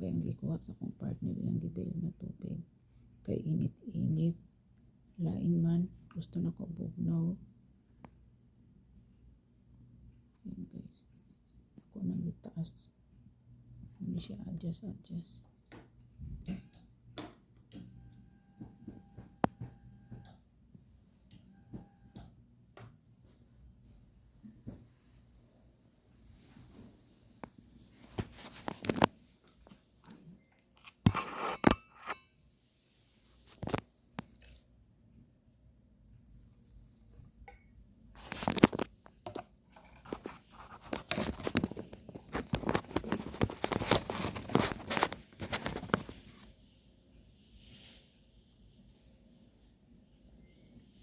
kaya ang gikuha sa kong partner yung gibil na tubig. Kay init-init. Lain man gusto na ko bugnaw. Ayan guys. Ako nang itaas. Hindi siya adjust adjust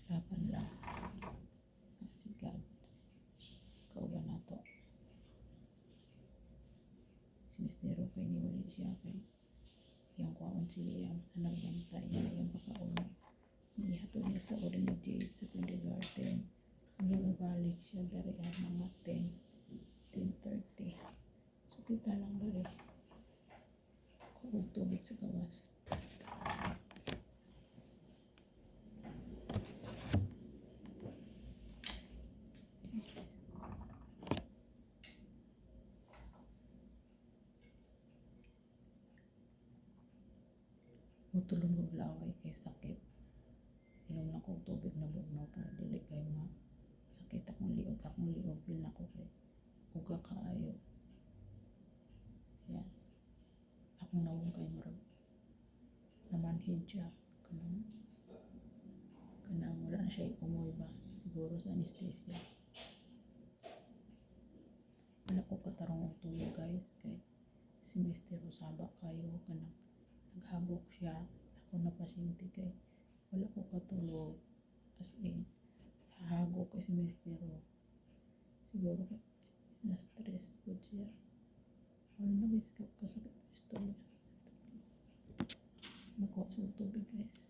laban lang si God kauban na to si Mistero kay ni wali siya kay yung kwaon siya sa nagbantay na yung pakauna ihatod niya sa uri ni Jade sa kindergarten hindi mabalik siya dari ang mga 10 10.30 so kita lang dari kung tubig sa gawas Mutulong kong laway kay sakit. Inom na kong tubig na bugnaw para dili kay ma sakit akong liog akong liog bil na ko kay uga kaayo. Yan. Akong nawong kay marag namanhid siya kanang kanang wala na siya umuwi ba siguro sa anesthesia wala ko katarong og tulog guys kay si Mr. Rosaba kayo kanang naghagok siya. Ako na pasyente kay wala ko katulog. As in sa hagok kay si Mr. Ro siguro kay na stress po siya. Wala na guys kasakit istorya nakuha sa tubig guys